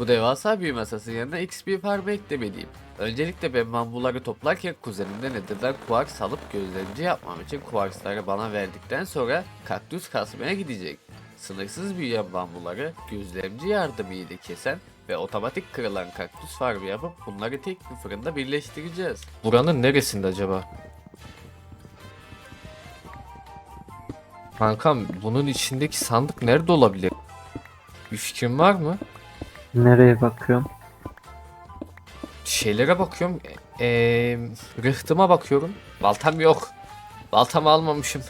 Bu devasa büyü masasının yanına XP farmı eklemeliyim. Öncelikle ben bambuları toplarken kuzenimden Nether'dan kuars alıp gözlemci yapmam için kuarsları bana verdikten sonra kaktüs kasmaya gidecek. Sınırsız büyüyen bambuları gözlemci yardımıyla kesen ve otomatik kırılan kaktüs farmı yapıp bunları tek bir fırında birleştireceğiz. Buranın neresinde acaba? Kankam bunun içindeki sandık nerede olabilir? Bir fikrin var mı? Nereye bakıyorum? Şeylere bakıyorum. Eee rıhtıma bakıyorum. Baltam yok. Baltamı almamışım.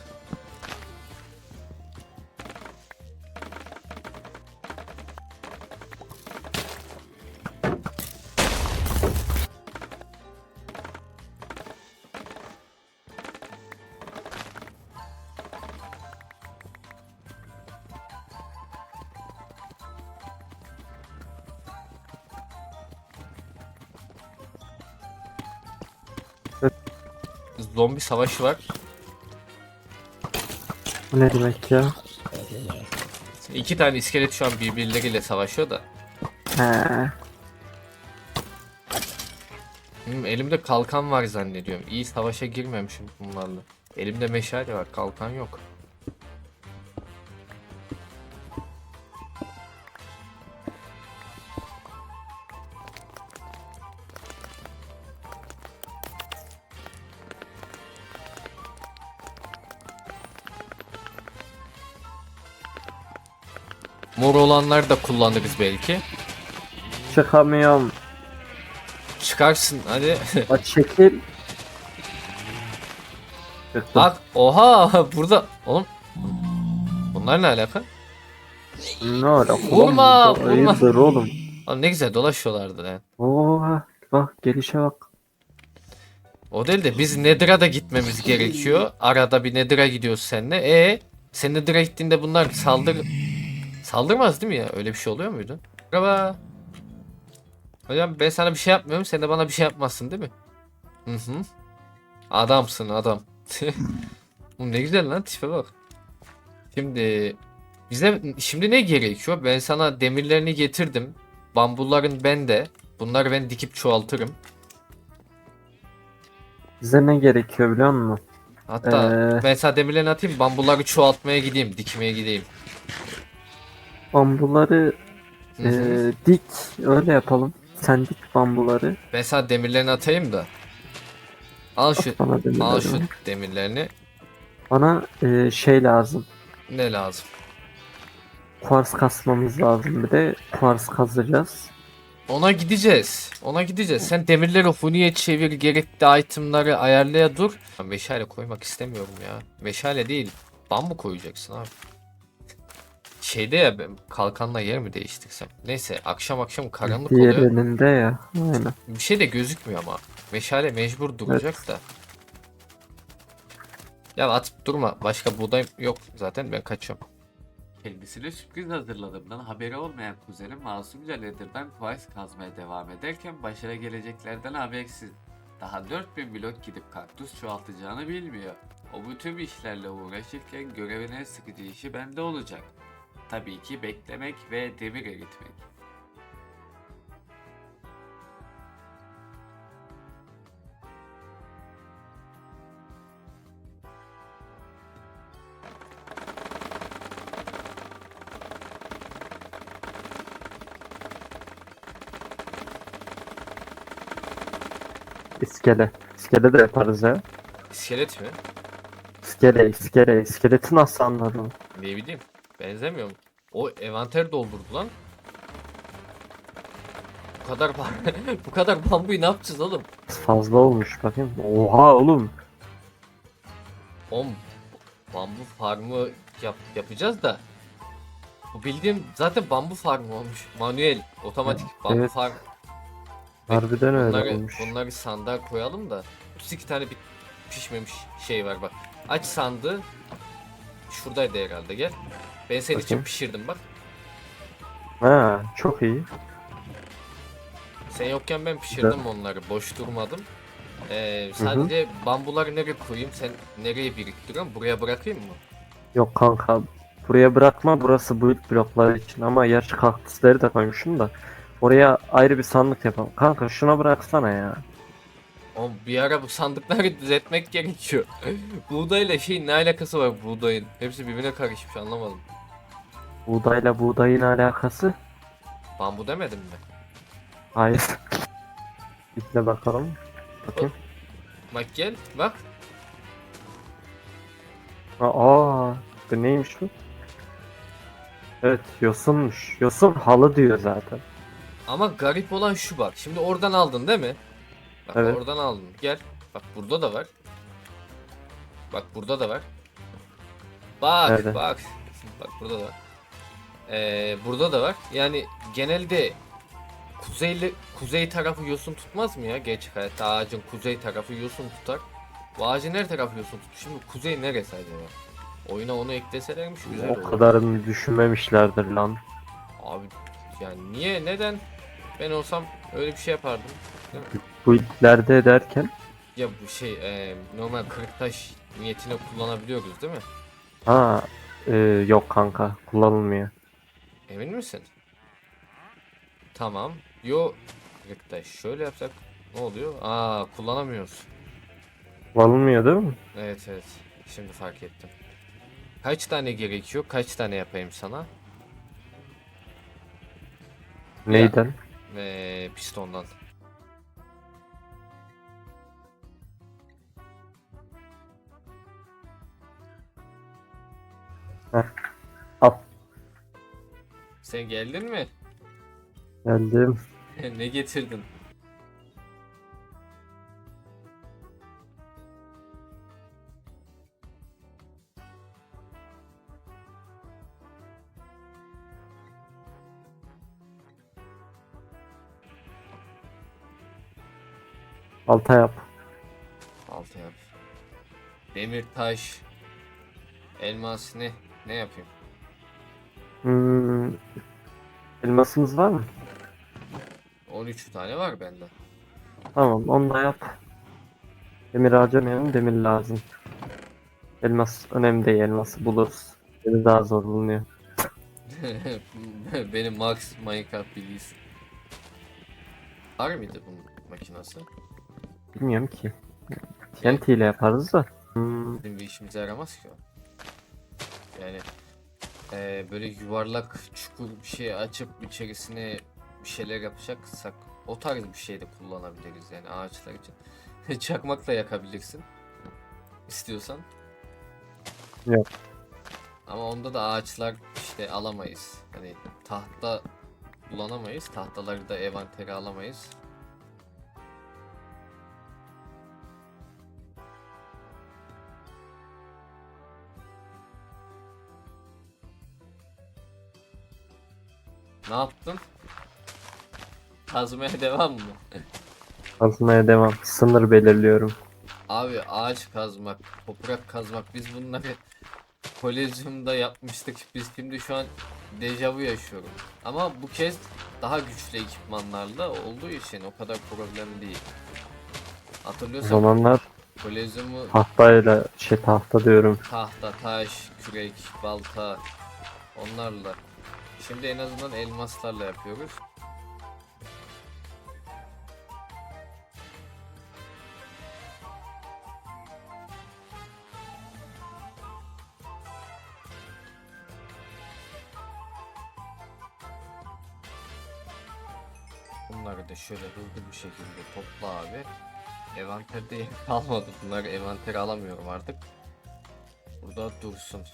Zombi savaşı var. Bu ne demek ya? İki tane iskelet şu an birbirleriyle savaşıyor da. He. Hmm, elimde kalkan var zannediyorum. İyi savaşa girmemişim bunlarla. Elimde meşale var, kalkan yok. Mor olanlar da kullanırız belki. Çıkamıyorum. Çıkarsın hadi. Bak çekil. Çıktım. Bak oha burada oğlum bunlar ne alaka? Ne alaka? Vurma, vurma. Hayırdır oğlum? Oğlum ne güzel dolaşıyorlardı lan. Oha. Bak gelişe bak. O değil de biz Nether'a da gitmemiz gerekiyor. Arada bir Nether'a gidiyoruz seninle. E sen Nether'a gittiğinde bunlar saldır saldırmaz değil mi ya? Öyle bir şey oluyor muydu? Merhaba. Hocam ben sana bir şey yapmıyorum. Sen de bana bir şey yapmazsın değil mi? Hı hı. Adamsın adam. Oğlum ne güzel lan tipe bak. Şimdi bize şimdi ne gerekiyor? Ben sana demirlerini getirdim. Bambuların bende. Bunları ben dikip çoğaltırım. Bize ne gerekiyor biliyor musun? Hatta Ee, ben sana demirlerini atayım bambuları çoğaltmaya gideyim dikmeye gideyim. Bambuları Hı hı. eee, dik. Öyle yapalım. Sen dik bambuları. ben sana demirlerini atayım da. Al şu bana al demirleri. şu demirlerini. Bana eee, şey lazım. Ne lazım? Kuars kasmamız lazım bir de. Kuars kazacağız. Ona gideceğiz. Ona gideceğiz. Sen demirleri huniye çevir, gerekli itemları ayarlaya dur. Meşale koymak istemiyorum ya. Meşale değil. Bambu koyacaksın abi. Şeyde ya ben kalkanla yer mi değiştirsem? Neyse akşam akşam karanlık Diğer oluyor. elinde ya. Aynen. Bir şey de gözükmüyor ama. Meşale mecbur duracak da. Ya atıp durma. Başka buğday yok zaten ben kaçıyorum. Kendisine sürpriz hazırladığımdan haberi olmayan kuzenim masumca Nether'dan Quest kazmaya devam ederken başına geleceklerden habersiz. Daha 4000 blok gidip kaktüs çoğaltacağını bilmiyor. O bu tüm işlerle uğraşırken görevin en sıkıcı işi bende olacak. Tabii ki beklemek ve demir eritmek. İskele. İskele de yaparız ya. İskelet mi? İskele, iskele. İskeleti nasıl anladın? Ne bileyim. Benzemiyor mu? O envanter doldurdu lan. Bu kadar bu kadar bambuyu ne yapacağız oğlum? Fazla olmuş bakayım. Oha oğlum. Oğlum bambu farmı yap, yapacağız da. Bu bildiğim zaten bambu farmı olmuş. Manuel, otomatik bambu Evet. farm. Harbiden öyle Bunları, olmuş. bunları sandığa koyalım da. 32 tane bir pişmemiş şey var bak. Aç sandığı. Şuradaydı herhalde gel. Ben senin için Bakayım. pişirdim bak. Ha, çok iyi. Sen yokken ben pişirdim onları. Boş durmadım. Ee, sadece bambuları nereye koyayım? Sen nereye biriktiriyorsun? Buraya bırakayım mı? Yok kanka. Buraya bırakma burası build blokları için ama yaş kaktüsleri de koymuşum da. Oraya ayrı bir sandık yapalım. Kanka şuna bıraksana ya. O bir ara bu sandıkları düzeltmek gerekiyor. Buğdayla şeyin ne alakası var buğdayın? Hepsi birbirine karışmış anlamadım. Buğdayla buğdayın alakası? Bambu demedim mi? Hayır. İzle bakalım. Bakayım. Bak gel bak. Aa, bu neymiş bu? Evet, yosunmuş. Yosun halı diyor zaten. Ama garip olan şu bak. Şimdi oradan aldın değil mi? Bak Evet. oradan aldın. Gel. Bak burada da var. Bak burada da var. Bak Nerede? bak. Bak burada da var. Ee, burada da var. Yani genelde kuzeyli kuzey tarafı yosun tutmaz mı ya? Gerçek hayatta ağacın kuzey tarafı yosun tutar. Bu ağacın her tarafı yosun tutuyor. Şimdi kuzey neresi acaba? Oyuna onu ekleselermiş güzel O kadarını düşünmemişlerdir lan. Abi yani niye neden? Ben olsam öyle bir şey yapardım. Bu ileride ederken Ya bu şey e, normal kırıktaş niyetine kullanabiliyoruz değil mi? ha e, yok kanka kullanılmıyor. Emin misin? Tamam. Yo kırıktaş şöyle yapsak ne oluyor? Aa kullanamıyoruz. Kullanılmıyor değil mi? Evet evet. Şimdi fark ettim. Kaç tane gerekiyor? Kaç tane yapayım sana? Neyden? Ee, pistondan. Al. Sen geldin mi? Geldim. ne getirdin? Alta yap. Altı yap. Demir, taş, elmas ne? Ne yapayım? Hmm, elmasımız var mı? 13 tane var bende. Tamam onu da yap. Demir harcamayalım demir lazım. Elmas önemli değil elması buluruz. Demir daha zor bulunuyor. Benim Max Minecraft bilgisi. Var mıydı bunun makinası? Bilmiyorum ki. TNT ile yaparız da. Hmm, Bizim bir işimize yaramaz ki o. Yani eee, böyle yuvarlak çukur bir şey açıp içerisine bir şeyler yapacaksak o tarz bir şey de kullanabiliriz yani ağaçlar için. Çakmakla yakabilirsin. İstiyorsan. Yok. Ama onda da ağaçlar işte alamayız. Hani tahta kullanamayız. Tahtaları da envantere alamayız. Ne yaptın? Kazmaya devam mı? kazmaya devam. Sınır belirliyorum. Abi ağaç kazmak, toprak kazmak biz bunları kolezyumda yapmıştık. Biz şimdi şu an dejavu yaşıyorum. Ama bu kez daha güçlü ekipmanlarla olduğu için o kadar problem değil. O Hatırlıyorsan zamanlar kolezyumu tahtayla şey tahta diyorum. tahta, taş, kürek, balta onlarla. Şimdi en azından elmaslarla yapıyoruz. Bunları da şöyle hızlı bir şekilde topla abi. Envanterde kalmadı. Bunları envantere alamıyorum artık. Burada dursun.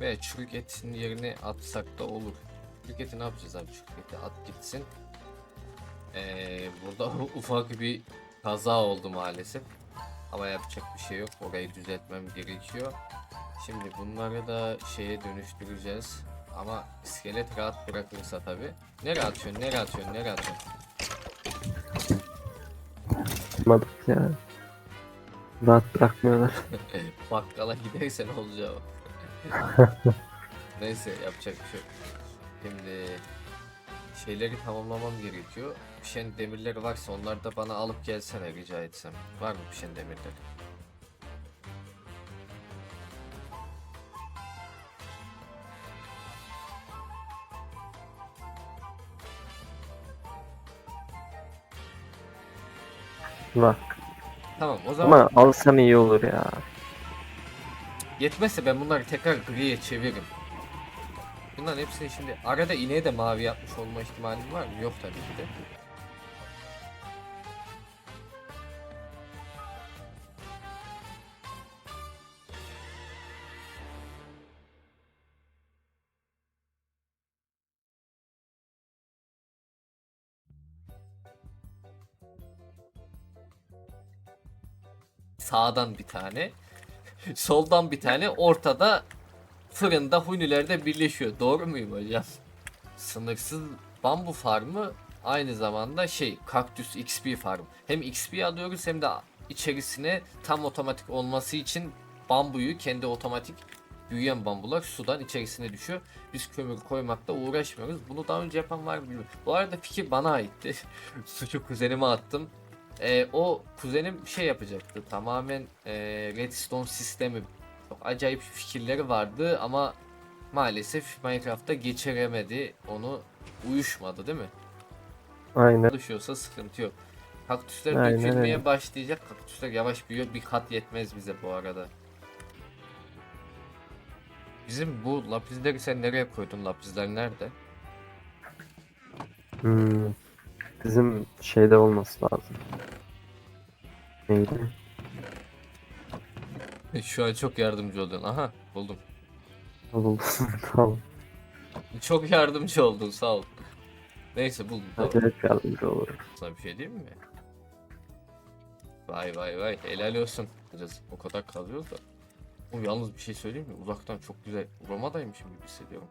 Ve çürük etin yerine atsak da olur. Çürük eti ne yapacağız abi? Çürük eti at gitsin. Ee, burada ufak bir kaza oldu maalesef. Ama yapacak bir şey yok. Orayı düzeltmem gerekiyor. Şimdi bunları da şeye dönüştüreceğiz. Ama iskelet rahat bırakırsa tabi. Nereye atıyorsun? Nereye atıyorsun? Nereye atıyorsun? Yapmadık ya. Rahat bırakmıyorlar. Bakkala gidersen olacağı o. Neyse yapacak bir şey yok. Şimdi şeyleri tamamlamam gerekiyor. Pişen demirleri varsa onları da bana alıp gelsene rica etsem. Var mı pişen demirleri? Var. Tamam o zaman. Ama alsam iyi olur ya yetmezse ben bunları tekrar griye çeviririm. Bunların hepsini şimdi arada ineğe de mavi yapmış olma ihtimalim var mı? Yok tabii ki de. Sağdan bir tane, soldan bir tane, ortada fırında hunilerde birleşiyor. Doğru muyum hocam? Sınırsız bambu farmı aynı zamanda şey kaktüs XP farm. Hem XP alıyoruz hem de içerisine tam otomatik olması için bambuyu kendi otomatik büyüyen bambular sudan içerisine düşüyor. Biz kömür koymakta uğraşmıyoruz. Bunu daha önce yapan var mı bilmiyorum. Bu arada fikir bana aitti. Suçu kuzenime attım. Ee, o kuzenim şey yapacaktı. Tamamen e, redstone sistemi çok acayip fikirleri vardı ama maalesef Minecraft'ta geçiremedi. Onu uyuşmadı değil mi? Aynen. Çalışıyorsa sıkıntı yok. Kaktüsler Aynen dökülmeye öyle. başlayacak. Kaktüsler yavaş büyüyor. Bir kat yetmez bize bu arada. Bizim bu lapizleri sen nereye koydun? Lapizler nerede? Hmm. Bizim şeyde olması lazım. Neydi? Şu an çok yardımcı oldun. Aha buldum. Buldum. tamam. Çok yardımcı oldun sağ ol. Neyse buldum. Tamam. Acayip yardımcı olur. Sana bir şey diyeyim mi? Vay vay vay helal olsun. Biraz o kadar kalıyoruz da. O yalnız bir şey söyleyeyim mi? Uzaktan çok güzel Roma'daymışım gibi hissediyorum.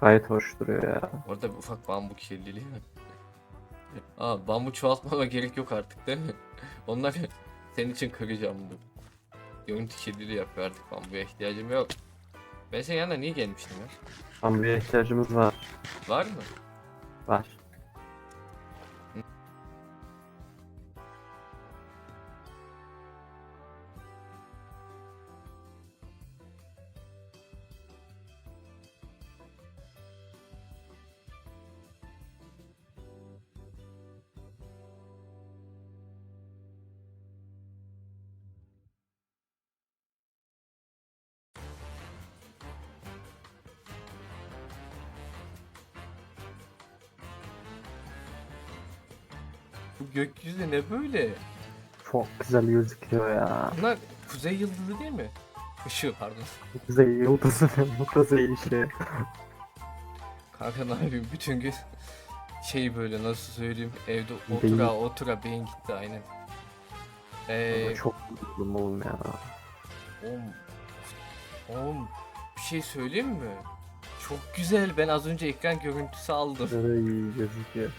Gayet hoş duruyor ya. Orada bir ufak bambu kirliliği mi? Aa bambu çoğaltmama gerek yok artık değil mi? Onları senin için kıracağım bu. Görüntü kirliliği yapıyor artık bambuya ihtiyacım yok. Ben senin yanına niye gelmiştim ya? Bambuya ihtiyacımız var. Var mı? Var. Güzel gözüküyor ya. Bunlar kuzey yıldızı değil mi? Işığı pardon. Kuzey yıldızı kuzey işi. Kanka ne yapayım bütün gün şey böyle nasıl söyleyeyim evde Beyin. otura otura beyin gitti aynen. Ee, Ama çok mutluyum oğlum ya. oğlum, oğlum bir şey söyleyeyim mi? Çok güzel ben az önce ekran görüntüsü aldım. İyi gözüküyor.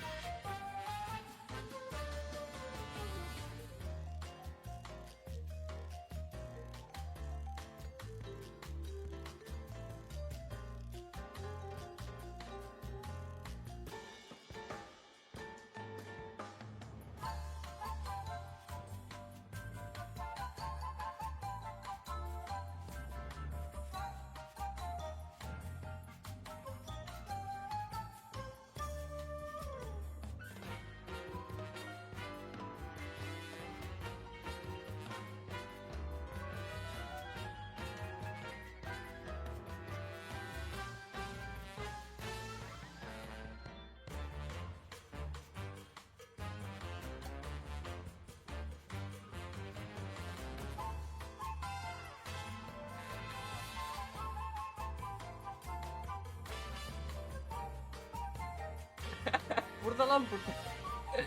Burada lan burada.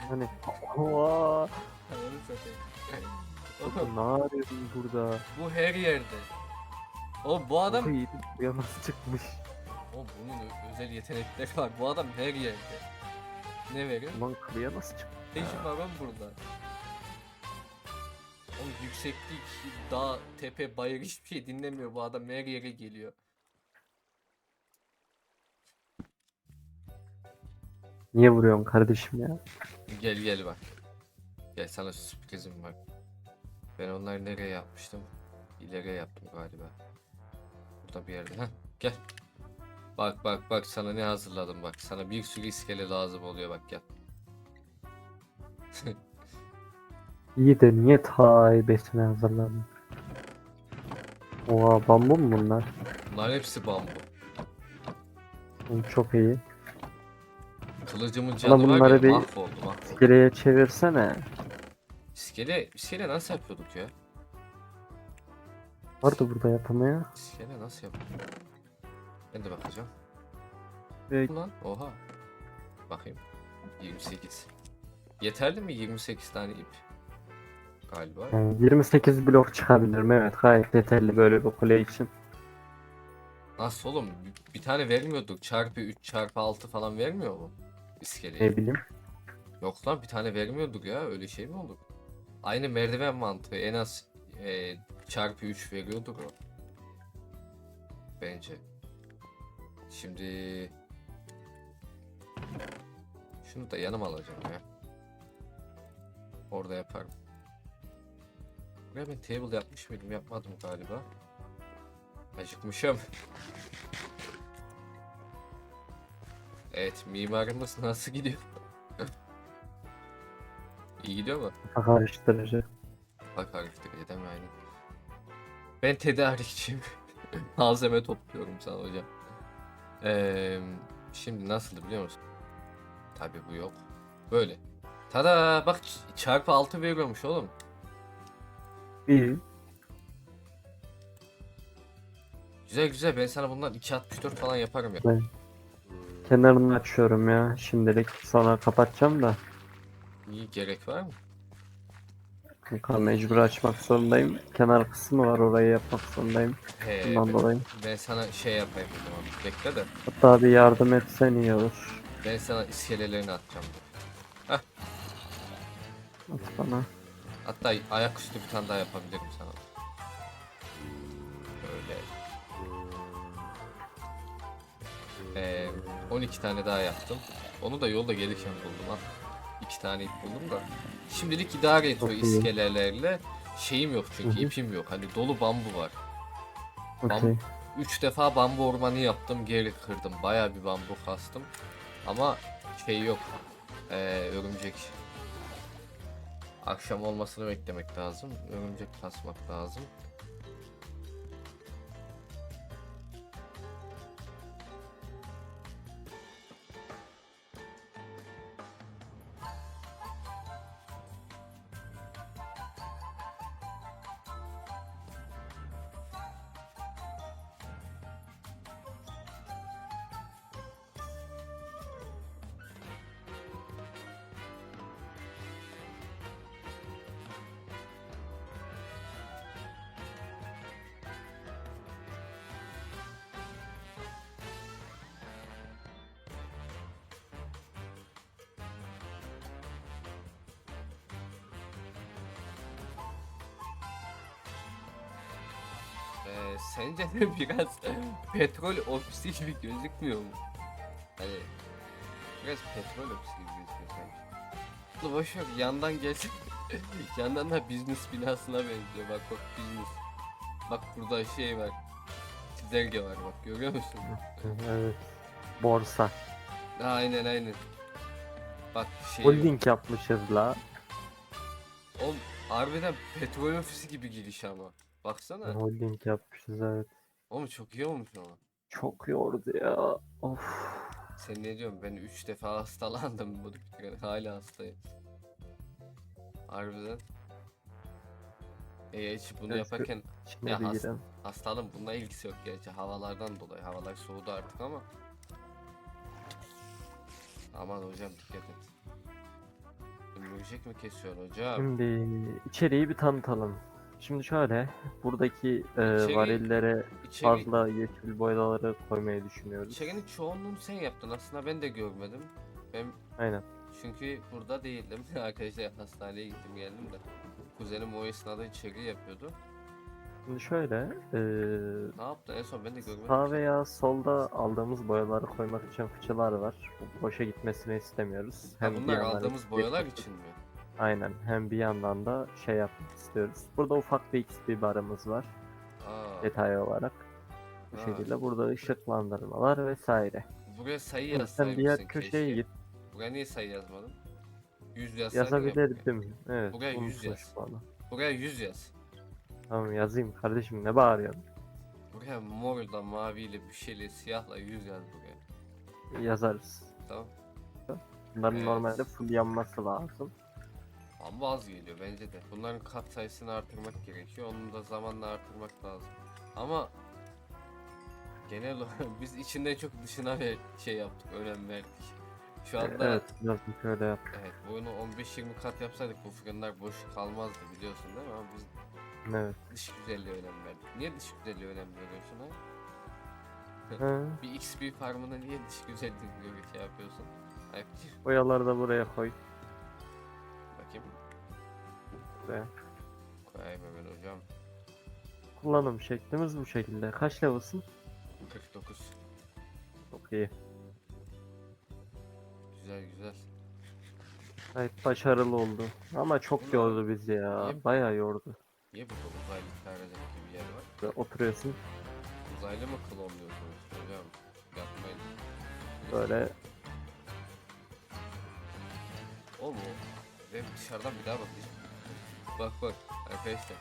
Hani Oha, Ananı satayım. oğlum Oğlum, ne arıyorsun burada? bu her yerde. O bu adam Adam buraya nasıl çıkmış? o bunun ö- özel yetenekleri var. Bu adam her yerde. Ne veriyor? Ulan kırıya nasıl çıkmış? İşin var lan burada? Oğlum yükseklik, dağ, tepe, bayır hiçbir şey dinlemiyor bu adam her yere geliyor. Niye vuruyorsun kardeşim ya? Gel gel bak. Gel sana sürprizim bak. Ben onları nereye yapmıştım? İleriye yaptım galiba. Burada bir yerde. Heh, gel. Bak bak bak sana ne hazırladım bak. Sana bir sürü iskele lazım oluyor bak gel. İyi de niye taibesine hazırladın? Oha bambu mu bunlar? Bunların hepsi bambu. Çok iyi. Kılıcımın canı var bunları ya bir- mahvoldu mahvoldu. Geriye çevirsene. İskele, iskele nasıl yapıyorduk ya? Vardı burada yapamaya. İskele nasıl yapıyorduk? Ben de bakacağım. Ve Ulan oha. Bakayım. 28. Yeterli mi 28 tane ip? Galiba. yani 28 blok çıkabilirim evet gayet yeterli böyle bir kule için. Nasıl oğlum? Bir, bir tane vermiyorduk. Çarpı 3 çarpı 6 falan vermiyor mu? İskeleyi. Ne bileyim. Yok lan bir tane vermiyorduk ya. Öyle şey mi olur? Aynı merdiven mantığı. En az e, çarpı 3 veriyordur o. Bence. Şimdi şunu da yanıma alacağım ya. Orada yaparım. Buraya ben table yapmış mıydım? Yapmadım galiba. Acıkmışım. Evet, mimarımız nasıl gidiyor? İyi gidiyor mu? Karıştırıcı. Bak harftir edem yani. Ben tedarikçiyim. Malzeme topluyorum sana hocam. Eee şimdi nasıl biliyor musun? Tabi bu yok. Böyle. Tada bak çarpı 6 veriyormuş oğlum. İyi. Güzel güzel ben sana bundan 2.64 falan yaparım ya. Ben kenarını açıyorum ya şimdilik. Sonra kapatacağım da. İyi gerek var mı? Kanka mecbur açmak zorundayım. Kenar kısmı var orayı yapmak zorundayım. He, Bundan ben, dolayı. ben sana şey yapayım o zaman. Bekle de Hatta bir yardım etsen iyi olur. ben sana iskelelerini atacağım. At bana. Hatta ayaküstü bir tane daha yapabilirim sana. Ee, 12 tane daha yaptım. Onu da yolda gelirken buldum ha. 2 tane ip buldum da. Şimdilik idare Çok iyi. iskelelerle. Şeyim yok çünkü Hı hı. ipim yok. Hani dolu bambu var. Okey. 3 defa bambu ormanı yaptım geri kırdım. Baya bir bambu kastım. Ama şey yok. Ee, örümcek. Akşam olmasını beklemek lazım. Örümcek kasmak lazım. Ee, sence de biraz petrol ofisi gibi gözükmüyor mu? Hani biraz petrol ofisi gibi gözüküyor sanki. Dur boş ver yandan gelsin. yandan da business binasına benziyor bak bak business. Bak burada şey var. Çizelge var bak görüyor musun? Evet. Borsa. aynen aynen. Bak şey Holding yapmışız la. Oğlum harbiden petrol ofisi gibi giriş ama. Baksana. Holding yapmışız evet. Oğlum çok iyi olmuş ama. Çok yordu ya. Of. Sen ne diyorsun? Ben 3 defa hastalandım bu bitiren. Hala hastayım. Harbiden. E hiç bunu Evet, şu- yaparken Şimdi Ya bir has- girelim. hastalığın bununla ilgisi yok gerçi havalardan dolayı. Havalar soğudu artık ama. Aman hocam dikkat et. Ömürcek mi kesiyorsun hocam? Şimdi içeriği bir tanıtalım. Şimdi şöyle buradaki e, İçeri- varillere İçeri, fazla yeşil boyaları koymayı düşünüyoruz. içerinin çoğunluğunu sen yaptın aslında ben de görmedim. Ben Aynen. Çünkü burada değildim. Arkadaşlar hastaneye gittim geldim de. Kuzenim o esnada içeri yapıyordu. Şimdi şöyle e, Ne yaptı en son ben de görmedim. sağ veya solda aldığımız boyaları koymak için fıçılar var. Boşa gitmesini istemiyoruz. Ha, bunlar aldığımız boyalar için mi? Aynen. Hem bir yandan da şey yapmak istiyoruz. Burada ufak bir XP barımız var. Aa, Detay olarak. Bu Ha. şekilde burada ışıklandırmalar vesaire. buraya sayı Şimdi sen yazsaymışsın diğer keşke. köşeye git. Buraya niye sayı yazmadın? 100 yazsaydın ya. Yazabilirdim. Evet. Buraya yüz unuttum yaz. şu anda. Buraya 100 yaz. Tamam yazayım kardeşim ne bağırıyorsun? Buraya morla, maviyle, bir şeyle, siyahla 100 yaz buraya. Yazarız. Tamam. Bunların Evet. normalde full yanması lazım. Ama az geliyor bence de. Bunların kat sayısını artırmak gerekiyor. Onu da zamanla artırmak lazım. Ama genel olarak biz içinden çok dışına ver şey yaptık, önem verdik. Şu anda evet, Evet birazcık öyle yaptık. bunu 15-20 kat yapsaydık bu fırınlar boş kalmazdı biliyorsun değil mi? Ama biz Evet. dış güzelliğe önem verdik. Niye dış güzelliğe önem veriyorsun ha? Ha, Bir XP farmına niye dış güzelliği göre şey yapıyorsun? Ayıp değil. boyaları da buraya koy. Buraya. Koyayım hemen hocam. Kullanım şeklimiz bu şekilde. Kaç level'sın? 49. Çok iyi. Güzel güzel. Gayet başarılı oldu. Ama çok yordu bizi ya. Yep. Bayağı yordu. Niye burada uzaylı çağıracak gibi bir yer var? Böyle oturuyorsun Uzaylı mı klonluyorsunuz hocam? Yapmayın. böyle O mu? Ben dışarıdan bir daha bakayım. Bak bak arkadaşlar.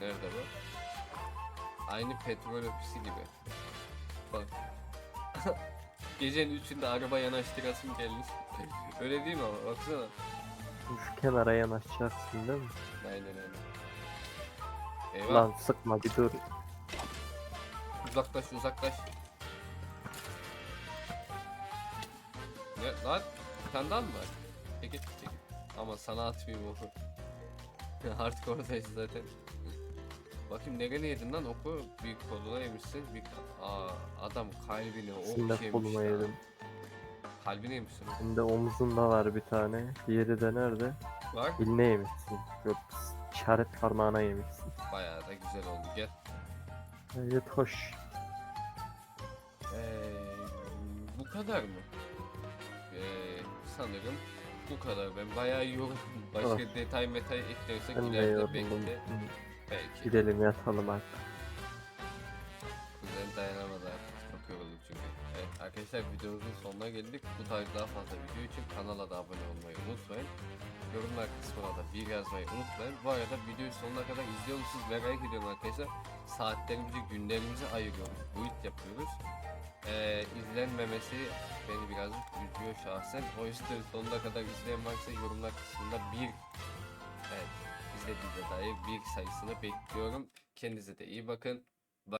Nerede bu? Aynı petrol ofisi gibi. Bak. Gecenin üçünde araba yanaştırasım gelmiş. Öyle değil mi ama baksana. şu kenara yanaşacaksın değil mi? Aynen aynen. Eyvah Lan sıkma bir dur. uzaklaş uzaklaş. Ne lan? Daha mı var? Çekil çekil. Ama sana atmayayım oku. Artık oradayız zaten. Bakayım nereye yedin lan oku? Bir koluna yemişsin. Bir Aa, adam kalbini ok Şimdi yemiş koluma lan. yedim. Kalbine yemişsin. Şimdi omzunda var bir tane. Diğeri de nerede? Var. Eline yemişsin. Yok işaret parmağına yemişsin. Bayağı da güzel oldu. Gel. Evet hoş. Ee, bu kadar mı? Ee, sanırım bu kadar. Ben bayağı yoruldum. Başka Oh. detay metay eklersek Ben de ileride yoruldum. bekle. Hı. Belki. Gidelim yatalım artık. Kuzen dayanamadı artık. Çok yorulduk çünkü. Evet arkadaşlar videomuzun sonuna geldik. Bu tarz daha fazla video için kanala da abone olmayı unutmayın. Yorumlar kısmına da bir yazmayı unutmayın. Bu arada videoyu sonuna kadar izliyor musunuz merak ediyorum arkadaşlar. Saatlerimizi, günlerimizi ayırıyoruz. Build yapıyoruz. Ee, izlenmemesi beni birazcık üzüyor şahsen. O yüzden sonuna kadar izleyen varsa yorumlar kısmında bir evet, izlediğinize dair bir sayısını bekliyorum. Kendinize de iyi bakın.